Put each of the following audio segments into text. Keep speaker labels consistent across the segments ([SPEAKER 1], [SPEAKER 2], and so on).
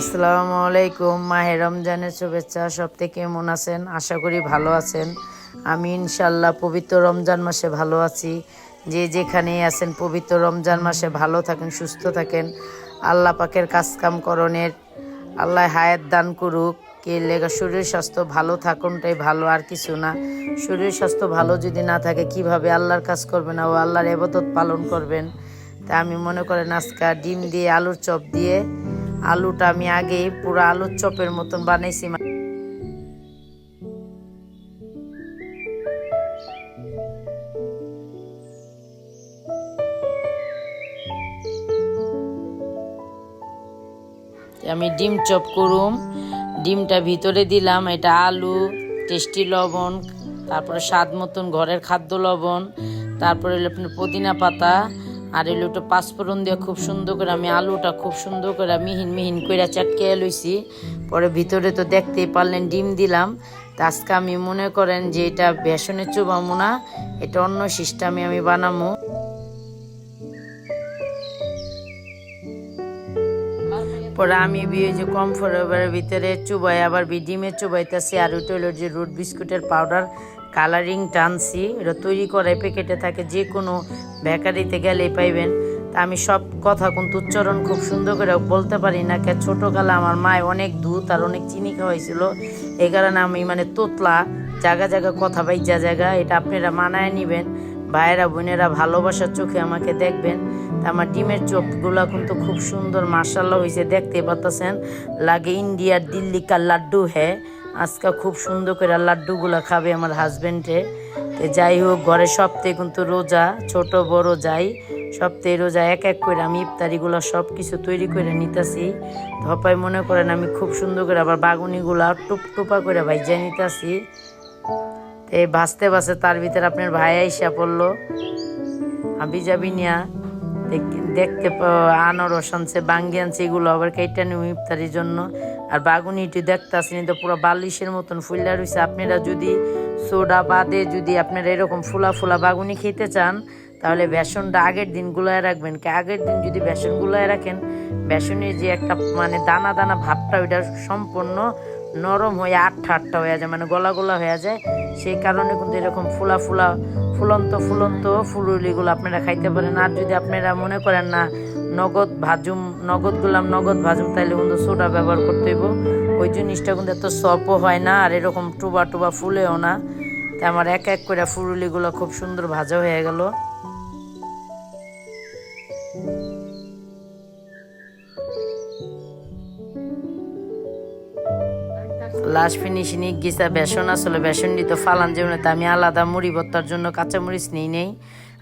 [SPEAKER 1] আসসালামু আলাইকুম, মাহে রমজানের শুভেচ্ছা, সব থেকে কেমন আছেন? আশা করি ভালো আছেন। আমি ইনশাল্লাহ পবিত্র রমজান মাসে ভালো আছি। যে যেখানেই আছেন, পবিত্র রমজান মাসে ভালো থাকেন, সুস্থ থাকেন। আল্লাহ পাকের কাজকাম করণের, আল্লাহ হায়াত দান করুক। কে লেগা শরীর স্বাস্থ্য ভালো থাকুনটাই ভালো, আর কিছু না। শরীর স্বাস্থ্য ভালো যদি না থাকে, কীভাবে আল্লাহর কাজ করবেন ও আল্লাহর এবাদত পালন করবেন? তা আমি মনে করেন, আজকা ডিম দিয়ে আলুর চপ দিয়ে আলুটা আমি আগেই পুরো আলুর চপের মতন বানাইছি আমি ডিম চপ করুম। ডিমটা ভিতরে দিলাম, এটা আলু, টেস্টি লবণ, তারপরে স্বাদ মতন ঘরের খাদ্য লবণ, তারপরে আপনার পুদিনা পাতা আর এলো একটু পাঁচফোড়ন দিয়ে খুব সুন্দর করে আমি আলুটা খুব সুন্দর করে মিহিন মিহিন করে চাটকে লইছি। পরে ভিতরে তো দেখতেই পারলেন, ডিম দিলাম। তা আজকে আমি মনে করেন যে এটা বেসনের চুবামো না, এটা অন্য সিস্টেমে আমি বানামো। পরে আমি বিয়ে যে কমফোর্টেবলের ভিতরে চুবাই, আবার বি ডিমে চুবাইতেছি, আর ওইটা হলো যে রুট বিস্কুটের পাউডার। কালারিং টানছি, এটা তৈরি করে প্যাকেটে থাকে যে কোনো বেকারিতে গেলেই পাইবেন। তা আমি সব কথা কিন্তু উচ্চারণ খুব সুন্দর করে বলতে পারি না, কে ছোটোকালে আমার মায় অনেক দুধ আর অনেক চিনি খাওয়াইছিল। এই কারণে আমি মানে তোতলা জায়গা জায়গা কথা যা জায়গা এটা আপনারা মানায় নেবেন। ভাইয়েরা, বোনেরা ভালোবাসার চোখে আমাকে দেখবেন। তা আমার ডিমের চোখগুলো কিন্তু খুব সুন্দর মার্শাল্লাহ হয়েছে দেখতে পাচ্ছেন লাগে ইন্ডিয়ার দিল্লি কার লাড্ডু হ্যাঁ? আজকে খুব সুন্দর করে লাড্ডুগুলো খাবে আমার হাজব্যান্ডে তো যাই হোক, ঘরে সপ্তাহে কিন্তু রোজা, ছোট, বড় যাই সপ্তাহে রোজা এক এক করে আমি ইফতারিগুলো সব কিছু তৈরি করে নিতেছি। ধপাই মনে করেন আমি খুব সুন্দর করে আবার বাগুনিগুলা টুপটুপা করে ভাইজা নিতেছি। তো এই ভাসতে ভাসতে তার ভিতরে আপনার ভাই আইসা পড়ল। আবি যাবি নিয়া। দেখ- দেখতে আনারস আনছে, বাঙ্গি আনছে, এগুলো আবার কেটে নিউ ইফতারির জন্য। আর বাগুনিটি দেখতে আসেনি তো পুরো বালিশের মতন ফুল্লা রয়েছে আপনারা যদি সোডা বাদে যদি আপনারা এরকম ফুলা ফুলা বাগুনি খেতে চান, তাহলে বেসনটা আগের দিন গুলায় রাখবেন। কি আগের দিন যদি বেসন গুলায় রাখেন, বেসনের যে একটা মানে দানা দানা ভাবটা ওইটা সম্পূর্ণ নরম হয়ে আটটা আটটা হয়ে যায় মানে গলা গলা হয়ে যায়। সেই কারণে কিন্তু এরকম ফুলা ফুলা ফুলন্ত ফুলন্ত ফুলুলিগুলো আপনারা খাইতে পারেন। আর যদি আপনারা মনে করেন না নগদ ভাজুম, নগদ গুলাম, নগদ ভাজুম তাইলে কিন্তু সোডা ব্যবহার করতে হইব। ওই জিনিসটা কিন্তু এত সপও হয় না, আর এরকম টুবা টুবা ফুলেও না। তাই আমার এক এক করে ফুলুলিগুলো খুব সুন্দর ভাজা হয়ে গেল। লাস্ট ফিনিশিং গিসা বেসন, আসলে বেসন দিতে ফালান যেমন আমি আলাদা মুড়ি ভর্তার জন্য কাঁচামরিচ নিই নেই।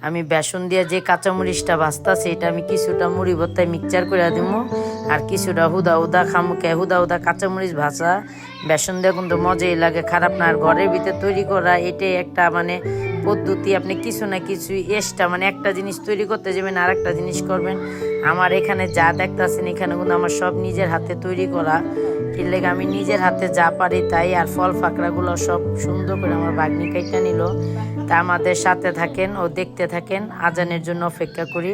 [SPEAKER 1] আমি বেসন দিয়ে যে কাঁচামরিচটা ভাজতাছি সেটা আমি কিছুটা মুড়ি ভর্তায় মিক্সচার করে দিব আর কিছুটা হুদা হুদা খামুকে হুদা হুদা কাঁচামরিচ ভাজা। বেসন দিয়ে কিন্তু মজাই লাগে, খারাপ না। আর ঘরের ভিতরে তৈরি করা, এটাই একটা মানে পদ্ধতি। আপনি কিছু না কিছু এক্সট্রা মানে একটা জিনিস তৈরি করতে যাবেন, আর একটা জিনিস করবেন। আমার এখানে যা দেখতেছেন, এখানে কিন্তু আমার সব নিজের হাতে তৈরি করা। এর লেগে আমি নিজের হাতে যা পারি তাই আর ফল ফাঁকড়াগুলো সব সুন্দর করে আমার বাগনি কাইটা নিল। তা আমাদের সাথে থাকেন ও দেখতে থাকেন। আজানের জন্য অপেক্ষা করি।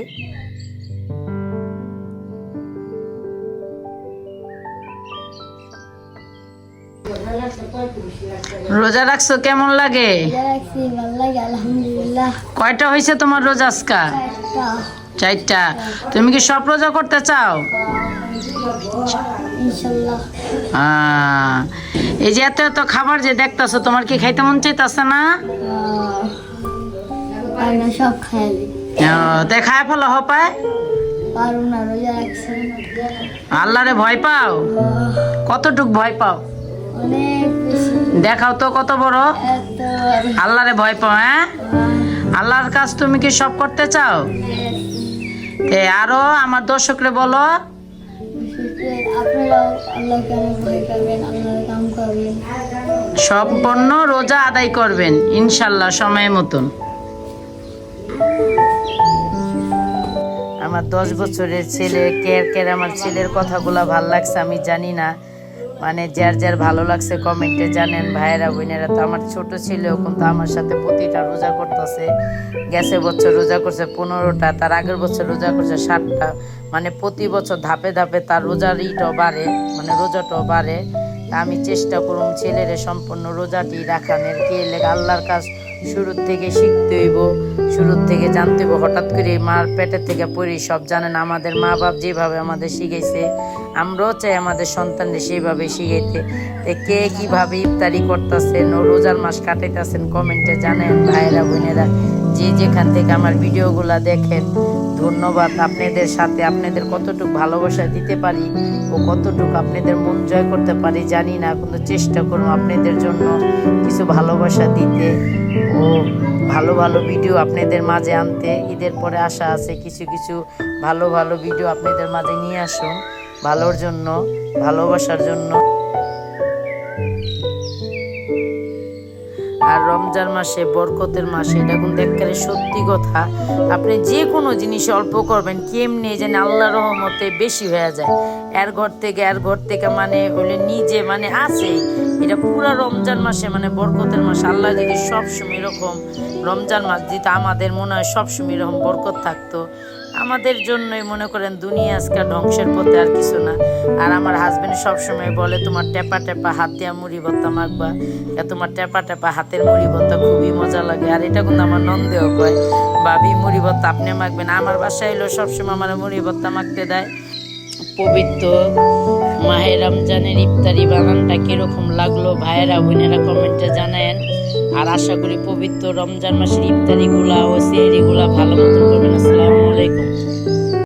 [SPEAKER 1] রোজা রাখছো কেমন লাগে? কয়টা হয়েছে তোমার রোজা আজকা? চারটা। তুমি কি সব রোজা করতে চাও? আহ, এই যে এত এত খাবার যে দেখতেছো তোমার কি খাইতে মন চাইতেছে না?
[SPEAKER 2] সব খাইলি
[SPEAKER 1] ও, খায় ফেলো হপায়। আল্লাহরে ভয় পাও? কতটুক ভয় পাও? দেখাও তো কত বড়। আল্লাহরে ভয় পাও হ্যাঁ? আল্লাহর কাজ তুমি কি সব করতে চাও? তে আরও আমার দর্শকরে বলো। সম্পূর্ণ রোজা আদায় করবেন, ইনশাল্লাহ সময় মতন। আমার দশ বছরের ছেলে, কে কে আমার ছেলের কথাগুলো ভালো লাগছে আমি জানি না। মানে যার যার ভালো লাগছে কমেন্টে জানেন। ভাইয়েরা, বোনেরা তো আমার ছোট ছিল কিন্তু আমার সাথে প্রতিটা রোজা করতেছে। গেছে বছর রোজা করছে পনেরোটা, তার আগের বছর রোজা করছে ষাটটা। মানে প্রতি বছর ধাপে ধাপে তার রোজার ইটাও বাড়ে মানে রোজাটাও বাড়ে। আমি চেষ্টা করুন ছেলেরে সম্পূর্ণ রোজাটি রাখানের। কে আল্লাহর কাজ শুরুর থেকে শিখতে হইব, শুরুর থেকে জানতে হইব। হঠাৎ করে মার পেটের থেকে পড়ি, সব জানেন আমাদের মা বাপ যেভাবে আমাদের শিখাইছে, আমরাও চাই আমাদের সন্তানদের সেইভাবে শিখাইতে। কে কীভাবে ইফতারি করতেছেন ও রোজার মাস কাটাইতেছেন কমেন্টে জানেন ভাইয়েরা, বোনেরা। যে যেখান থেকে আমার ভিডিওগুলো দেখেন ধন্যবাদ আপনাদের সাথে আপনাদের কতটুকু ভালোবাসা দিতে পারি ও কতটুকু আপনাদের মন জয় করতে পারি জানি না, কিন্তু চেষ্টা করুন আপনাদের জন্য কিছু ভালোবাসা দিতে ও ভালো ভালো ভিডিও আপনাদের মাঝে আনতে। ঈদের পরে আশা আছে কিছু কিছু ভালো ভালো ভিডিও আপনাদের মাঝে নিয়ে আসুন। ভালোর জন্য, ভালোবাসার জন্য। আর রমজান মাসে, বরকতের মাসে, এটা কিন্তু একেবারে সত্যি কথা। আপনি যে কোনো জিনিস অল্প করবেন, কেমনি যেন আল্লাহ রহমতে বেশি হয়ে যায়। এর ঘর থেকে, এর ঘর থেকে মানে হলে নিজে মানে আছে। এটা পুরা রমজান মাসে মানে বরকতের মাসে। আল্লাহ যদি সবসময় এরকম রমজান মাস দিত, আমাদের মনে হয় সবসময় এরকম বরকত থাকতো। আমাদের জন্যই মনে করেন দুনিয়া আজকে ধ্বংসের পথে আর কিছু না। আর আমার হাজবেন্ড সবসময় বলে, তোমার টেপা টেপা হাত দিয়া মুড়ি ভর্তা মাখবা। তোমার টেপা টেপা হাতের মুড়ি ভর্তা খুবই মজা লাগে। আর এটা কিন্তু আমার নন্দেও কয় ভাবি মুড়ি ভর্তা আপনি মাখবেন? আমার বাসায় এলো, সবসময় আমার মুড়ি ভর্তা মাখতে দেয়। পবিত্র মাহে রমজানের ইফতারি বানানটা কীরকম লাগল? ভাইয়েরা, বোনেরা কমেন্টে জানায়েন। আর আশা করি পবিত্র রমজান মাসের ইফতারিগুলা ও সেহরিগুলা ভালো মতন করবেন। আসসালামু আলাইকুম।